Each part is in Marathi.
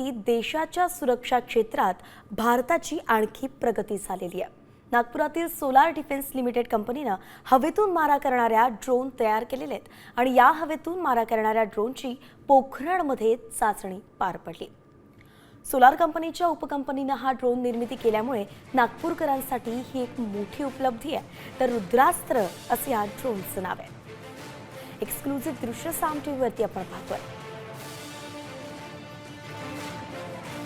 प्रगती देशाच्या सुरक्षा क्षेत्रात भारताची आणखी प्रगती झालेली आहे. नागपुरातील सोलार डिफेन्स लिमिटेड कंपनीनं हवेतून मारा करणाऱ्या ड्रोन तयार केलेले आहेत आणि या हवेतून मारा करणाऱ्या ड्रोनची पोखरणमध्ये चाचणी पार पडली. सोलार कंपनीच्या उपकंपनीनं हा ड्रोन निर्मिती केल्यामुळे नागपूरकरांसाठी ही एक मोठी उपलब्धी आहे. तर रुद्रास्त्र असे या ड्रोनचं नाव आहे. एक्सक्लुझिव्ह दृश्य साम टीव्हीवरती आपण पाहतोय.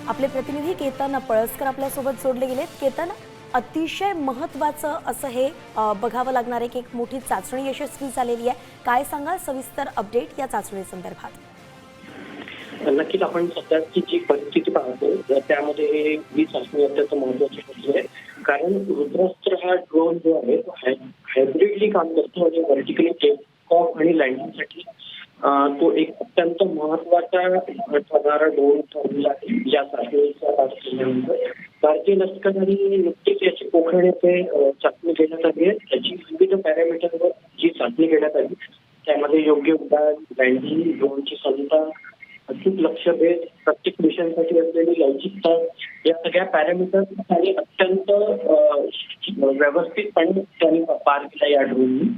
आपले प्रतिनिधी केतन पळसकर आपल्यासोबत जोडले गेलेत. केतन अतिशय महत्वाचं असं हे बघावं लागणार आहे की एक मोठी चाचणी यशस्वी झालेली आहे. काय सांगाल? सविस्तर अपडेट या चाचणी संदर्भात नक्कीच आपण सध्याची जी परिस्थिती पाहतो त्यामध्ये ही चाचणी अत्यंत महत्वाची ठरली आहे. कारण रुद्रास्त्र हा ड्रोन जो आहे तो हायब्रिडली काम करतो आणि व्हर्टिकली टेक ऑफ आणि लँडिंगसाठी अं, तो एक अत्यंत महत्त्वाचा ठरणारा ड्रोन ठरलेला आहे. या चाचणीचा भारतीय लष्कर आणि नुकतीच याची पोखरण येथे चाचणी घेण्यात आली आहे. त्याची विविध पॅरामीटरवर जी चाचणी घेण्यात आली त्यामध्ये योग्य उड्डाण लँडिंग ड्रोनची क्षमता अचूक लक्ष भेद प्रत्येक मिशनसाठी असलेली लवचिकता या सगळ्या पॅरामीटर त्यांनी अत्यंत व्यवस्थितपणे त्यांनी पार केला या ड्रोननी.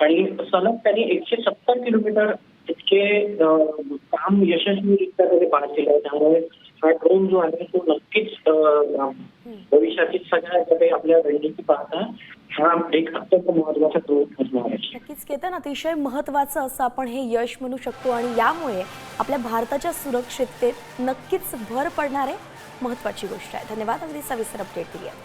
आणि सलग त्यांनी एकशे सत्तर किलोमीटर इतके काम यशस्वीरित्या त्याने पार केलं आहे त्यामुळे हा ड्रोन जो आहे तो नक्कीच भविष्यातील सगळ्या आपल्या रणनीती पाहता हा एक अत्यंत महत्त्वाचा ड्रोन ठरणार आहे. नक्कीच केतन अतिशय महत्वाचं असं आपण हे यश म्हणू शकतो आणि यामुळे आपल्या भारताच्या सुरक्षिततेत नक्कीच भर पडणारे महत्वाची गोष्ट आहे. धन्यवाद. अगदी सविस्तर अपडेट दिली आहे.